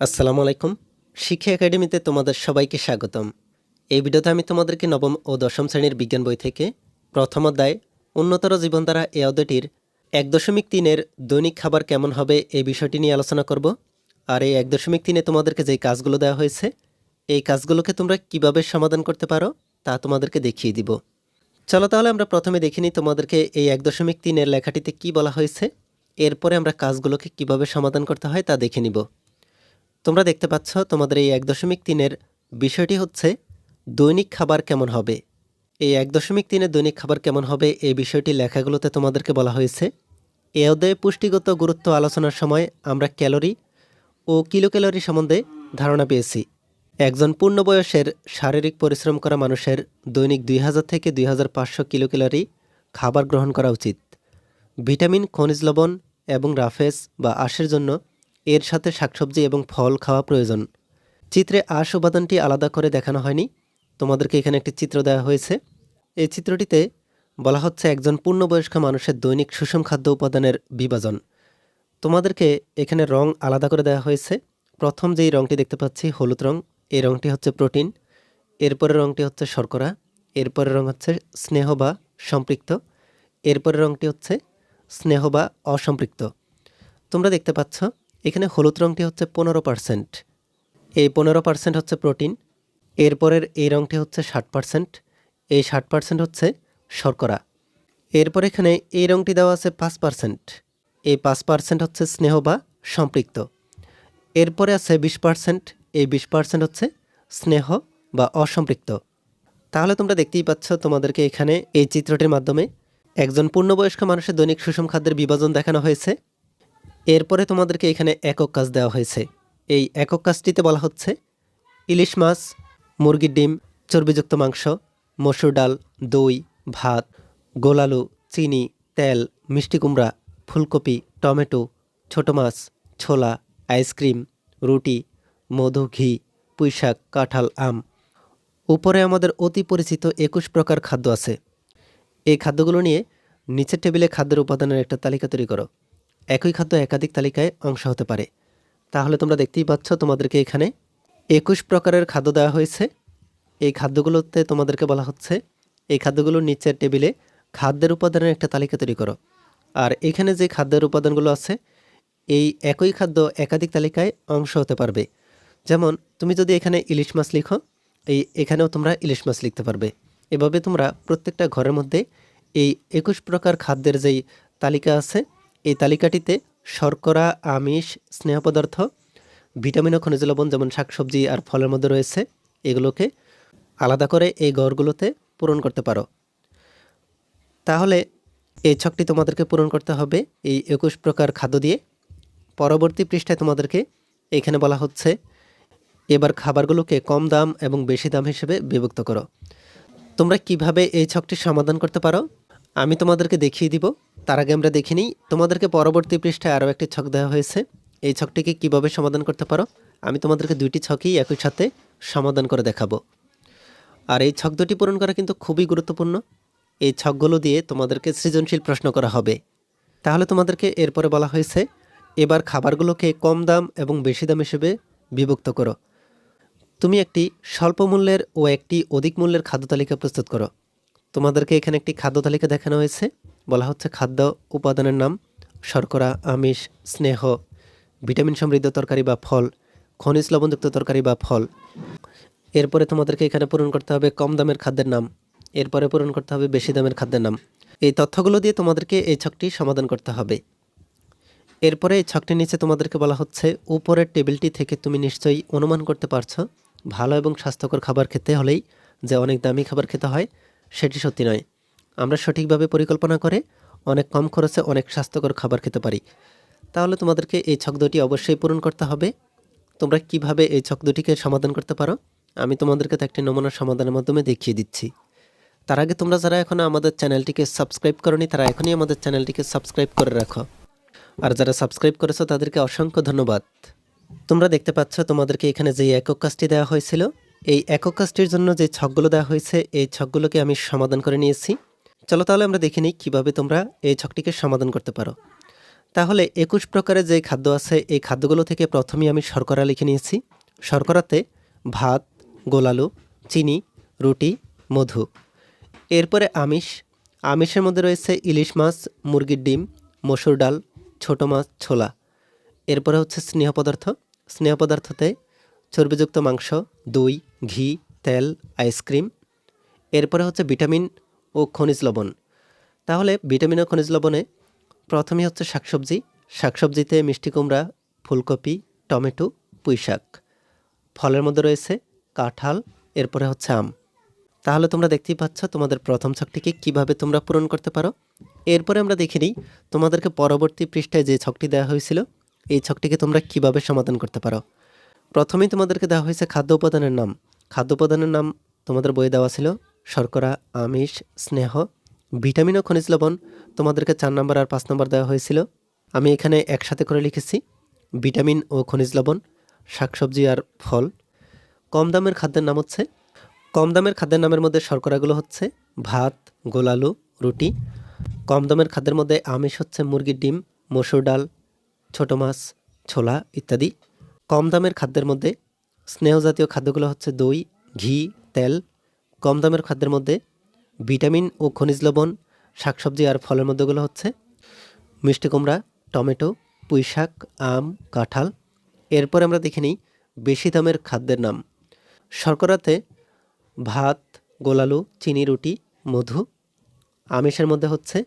আসসালামু আলাইকুম। শিক্ষা একাডেমিতে তোমাদের সবাইকে স্বাগতম। এই ভিডিওতে আমি তোমাদেরকে নবম ও দশম শ্রেণির বিজ্ঞান বই থেকে প্রথম অধ্যায় উন্নতর জীবনধারা এ অধ্যায়টির এক দশমিক তিনের দৈনিক খাবার কেমন হবে এই বিষয়টি নিয়ে আলোচনা করব। আর এই এক দশমিক তিনে তোমাদেরকে যেই কাজগুলো দেওয়া হয়েছে, এই কাজগুলোকে তোমরা কীভাবে সমাধান করতে পারো তা তোমাদেরকে দেখিয়ে দিব। চলো তাহলে আমরা প্রথমে দেখে নিই তোমাদেরকে এই এক দশমিক তিনের লেখাটিতে কি বলা হয়েছে। এরপরে আমরা কাজগুলোকে কীভাবে সমাধান করতে হয় তা দেখে নিব। তোমরা দেখতে পাচ্ছ তোমাদের এই এক দশমিক তিনের বিষয়টি হচ্ছে দৈনিক খাবার কেমন হবে। এই এক দশমিক তিনের দৈনিক খাবার কেমন হবে এই বিষয়টি লেখাগুলোতে তোমাদেরকে বলা হয়েছে। এ অধ্যায়ে পুষ্টিগত গুরুত্ব আলোচনার সময় আমরা ক্যালোরি ও কিলো ক্যালোরি সম্বন্ধে ধারণা পেয়েছি। একজন পূর্ণবয়সের শারীরিক পরিশ্রম করা মানুষের দৈনিক দুই হাজার থেকে দুই হাজার পাঁচশো কিলো ক্যালোরি খাবার গ্রহণ করা উচিত। ভিটামিন, খনিজ লবণ এবং রাফেস বা আঁশের জন্য এর সাথে শাকসবজি এবং ফল খাওয়া প্রয়োজন। চিত্রে আঁশ উপাদানটি আলাদা করে দেখানো হয়নি। তোমাদেরকে এখানে একটি চিত্র দেওয়া হয়েছে। এই চিত্রটিতে বলা হচ্ছে একজন পূর্ণবয়স্ক মানুষের দৈনিক সুষম খাদ্য উপাদানের বিভাজন। তোমাদেরকে এখানে রং আলাদা করে দেওয়া হয়েছে। প্রথম যেই রংটি দেখতে পাচ্ছি, হলুদ রং, এই রংটি হচ্ছে প্রোটিন। এরপরের রংটি হচ্ছে শর্করা। এরপরের রং হচ্ছে স্নেহ বা সম্পৃক্ত। এরপরের রংটি হচ্ছে স্নেহ বা অসম্পৃক্ত। তোমরা দেখতে পাচ্ছ এখানে হলুদ রংটি হচ্ছে পনেরো পার্সেন্ট। এই পনেরো পার্সেন্ট হচ্ছে প্রোটিন, এরপরের এই রংটি হচ্ছে ষাট পার্সেন্ট, এই ষাট পার্সেন্ট হচ্ছে শর্করা। এরপর এখানে এই রংটি দেওয়া আছে পাঁচ পার্সেন্ট, এই পাঁচ পার্সেন্ট হচ্ছে স্নেহ বা সম্পৃক্ত। এরপরে আছে বিশ পার্সেন্ট, এই বিশ পার্সেন্ট হচ্ছে স্নেহ বা অসম্পৃক্ত। তাহলে তোমরা দেখতেই পাচ্ছ তোমাদেরকে এখানে এই চিত্রটির মাধ্যমে একজন পূর্ণবয়স্ক মানুষের দৈনিক সুষম খাদ্যের বিভাজন দেখানো হয়েছে। এরপরে তোমাদেরকে এখানে একক কাজ দেওয়া হয়েছে। এই একক কাজটিতে বলা হচ্ছে ইলিশ মাছ, মুরগির ডিম, চর্বিযুক্ত মাংস, মসুর ডাল, দই, ভাত গোলালু চিনি, তেল, মিষ্টি কুমড়া, ফুলকপি, টমেটো, ছোটো মাছ, ছোলা, আইসক্রিম, রুটি, মধু, ঘি, পুঁইশাক, কাঁঠাল, আম। উপরে আমাদের অতি পরিচিত একুশ প্রকার খাদ্য আছে। এই খাদ্যগুলো নিয়ে নিচের টেবিলে খাদ্যের উপাদানের একটা তালিকা তৈরি করো। একই খাদ্য একাধিক তালিকায় অংশ হতে পারে। তাহলে তোমরা দেখতেই পাচ্ছ তোমাদেরকে এখানে একুশ প্রকারের খাদ্য দেওয়া হয়েছে। এই খাদ্যগুলোতে তোমাদেরকে বলা হচ্ছে, এই খাদ্যগুলোর নিচের টেবিলে খাদ্যের উপাদানের একটা তালিকা তৈরি করো। আর এখানে যে খাদ্যের উপাদানগুলো আছে, এই একই খাদ্য একাধিক তালিকায় অংশ হতে পারবে। যেমন, তুমি যদি এখানে ইলিশ মাছ লিখো, এই এখানেও তোমরা ইলিশ মাছ লিখতে পারবে। এভাবে তোমরা প্রত্যেকটা ঘরের মধ্যে এই একুশ প্রকার খাদ্যের যেই তালিকা আছে এই তালিকাটিতে শর্করা, আমিষ, স্নেহ পদার্থ, ভিটামিন ও খনিজ লবণ যেমন শাকসবজি আর ফলের মধ্যে রয়েছে, এগুলোকে আলাদা করে এই ঘরগুলোতে পূরণ করতে পারো। তাহলে এই ছকটি তোমাদেরকে পূরণ করতে হবে এই একুশ প্রকার খাদ্য দিয়ে। পরবর্তী পৃষ্ঠায় তোমাদেরকে এখানে বলা হচ্ছে, এবার খাবারগুলোকে কম দাম এবং বেশি দাম হিসেবে বিভক্ত করো। তোমরা কীভাবে এই ছকটি সমাধান করতে পারো? আমি তোমাদেরকে দেখিয়ে দিব। তার আগে আমরা দেখে নিই, তোমাদেরকে পরবর্তী পৃষ্ঠায় আরও একটি ছক দেওয়া হয়েছে। এই ছকটিকে কীভাবে সমাধান করতে পারো? আমি তোমাদেরকে দুইটি ছকই একই সাথে সমাধান করে দেখাবো। আর এই ছক দুটি পূরণ করা কিন্তু খুবই গুরুত্বপূর্ণ। এই ছকগুলো দিয়ে তোমাদেরকে সৃজনশীল প্রশ্ন করা হবে। তাহলে তোমাদেরকে এরপরে বলা হয়েছে, এবার খাবারগুলোকে কম দাম এবং বেশি দাম হিসেবে বিভক্ত করো। তুমি একটি স্বল্প মূল্যের ও একটি অধিক মূল্যের খাদ্য তালিকা প্রস্তুত করো। তোমাদেরকে এখানে একটি খাদ্য তালিকা দেখানো হয়েছে। বলা হচ্ছে খাদ্য উপাদানের নাম শর্করা, আমিষ, স্নেহ, ভিটামিন সমৃদ্ধ তরকারি বা ফল, খনিজ লবণযুক্ত তরকারি বা ফল। এরপরে তোমাদেরকে এখানে পূরণ করতে হবে কম দামের খাদ্যের নাম। এরপরে পূরণ করতে হবে বেশি দামের খাদ্যের নাম। এই তথ্যগুলো দিয়ে তোমাদেরকে এই ছকটি সমাধান করতে হবে। এরপরে এই ছকটির নিচে তোমাদেরকে বলা হচ্ছে, উপরের টেবিলটি থেকে তুমি নিশ্চয়ই অনুমান করতে পারছ, ভালো এবং স্বাস্থ্যকর খাবার খেতে হলেই যে অনেক দামি খাবার খেতে হয়, সেটি সত্যি নয়। আমরা সঠিকভাবে পরিকল্পনা করে অনেক কম খরচে অনেক স্বাস্থ্যকর খাবার খেতে পারি। তাহলে তোমাদেরকে এই ছক দুটি অবশ্যই পূরণ করতে হবে। তোমরা কীভাবে এই ছক দুটিকে সমাধান করতে পারো? আমি তোমাদেরকে তো একটি নমুনা সমাধানের মাধ্যমে দেখিয়ে দিচ্ছি। তার আগে তোমরা যারা এখনও আমাদের চ্যানেলটিকে সাবস্ক্রাইব করনি, তারা এখনই আমাদের চ্যানেলটিকে সাবস্ক্রাইব করে রাখো। আর যারা সাবস্ক্রাইব করেছ, তাদেরকে অসংখ্য ধন্যবাদ। তোমরা দেখতে পাচ্ছ, তোমাদেরকে এখানে যে একক কাজটি দেওয়া হয়েছিল, এই একক কাজটির জন্য যে ছকগুলো দেওয়া হয়েছে, এই ছকগুলোকে আমি সমাধান করে নিয়েছি। চলো তাহলে আমরা দেখে নিই কীভাবে তোমরা এই ছকটিকে সমাধান করতে পারো। তাহলে একুশ প্রকারের যে খাদ্য আছে, এই খাদ্যগুলো থেকে প্রথমেই আমি শর্করা লিখে নিয়েছি। শর্করাতে ভাত গোলালু চিনি, রুটি, মধু। এরপরে আমিষ। আমিষের মধ্যে রয়েছে ইলিশ মাছ, মুরগির ডিম, মসুর ডাল, ছোট মাছ, ছোলা। এরপরে হচ্ছে স্নেহ পদার্থ। স্নেহ পদার্থতে চর্বিযুক্ত মাংস, দই, ঘি, তেল, আইসক্রিম। এরপরে হচ্ছে ভিটামিন ও খনিজ লবণ। তাহলে ভিটামিন ও খনিজ লবণে প্রথমেই হচ্ছে শাকসবজি। শাকসবজিতে মিষ্টি কুমড়া, ফুলকপি, টমেটো পুঁই শাক ফলের মধ্যে রয়েছে কাঁঠাল, এরপরে হচ্ছে আম। তাহলে তোমরা দেখতেই পাচ্ছ তোমাদের প্রথম ছকটিকে কীভাবে তোমরা পূরণ করতে পারো। এরপরে আমরা দেখে নিই তোমাদেরকে পরবর্তী পৃষ্ঠায় যে ছকটি দেওয়া হয়েছিল, এই ছকটিকে তোমরা কীভাবে সমাধান করতে পারো। প্রথমেই তোমাদেরকে দেওয়া হয়েছে খাদ্য উপাদানের নাম। খাদ্য উপাদানের নাম তোমাদের বইয়ে দেওয়া ছিল শর্করা, আমিষ, স্নেহ, ভিটামিন ও খনিজ লবণ তোমাদেরকে চার নম্বর আর পাঁচ নম্বর দেওয়া হয়েছিল। আমি এখানে একসাথে করে লিখেছি, ভিটামিন ও খনিজ লবণ, শাকসবজি আর ফল। কম দামের খাদ্যের নাম হচ্ছে, কম দামের খাদ্যের নামের মধ্যে শর্করাগুলো হচ্ছে ভাত গোলালু রুটি। কম দামের খাদ্যের মধ্যে আমিষ হচ্ছে মুরগির ডিম, মসুর ডাল, ছোট মাছ, ছোলা ইত্যাদি। কম দামের খাদ্যের মধ্যে স্নেহ জাতীয় খাদ্যগুলো হচ্ছে দই, ঘি, তেল কম দামের খাদ্যের মধ্যে ভিটামিন ও খনিজ লবণ, শাকসবজি আর ফলের মধ্যেগুলো হচ্ছে মিষ্টি কুমড়া, টমেটো পুঁই শাক আম, কাঁঠাল। এরপর আমরা দেখে নিই বেশি দামের খাদ্যের নাম। শর্করাতে ভাত গোলালু চিনি, রুটি, মধু। আমিষের মধ্যে হচ্ছে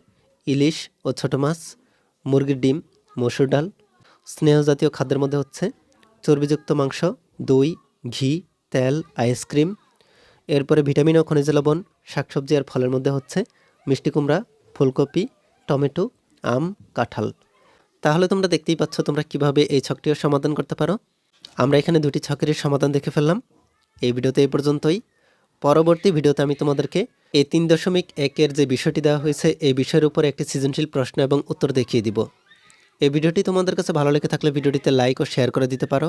ইলিশ ও ছোট মাছ, মুরগির ডিম, মসুর ডাল। স্নেহ জাতীয় খাদ্যের মধ্যে হচ্ছে চর্বিযুক্ত মাংস, দই, ঘি, তেল, আইসক্রিম এরপরে ভিটামিন ও খনিজ লবণ, শাকসবজি আর ফলের মধ্যে হচ্ছে মিষ্টি কুমড়া, ফুলকপি, টমেটো, আম, কাঁঠাল। তাহলে তোমরা দেখতেই পাচ্ছ তোমরা কীভাবে এই ছকটিও সমাধান করতে পারো। আমরা এখানে দুটি ছকেরই সমাধান দেখে ফেললাম। এই ভিডিওতে এই পর্যন্তই। পরবর্তী ভিডিওতে আমি তোমাদেরকে এই তিন দশমিক একের যে বিষয়টি দেওয়া হয়েছে, এই বিষয়ের উপর একটি সৃজনশীল প্রশ্ন এবং উত্তর দেখিয়ে দিব। এই ভিডিওটি তোমাদের কাছে ভালো লেগে থাকলে ভিডিওটিতে লাইক ও শেয়ার করে দিতে পারো।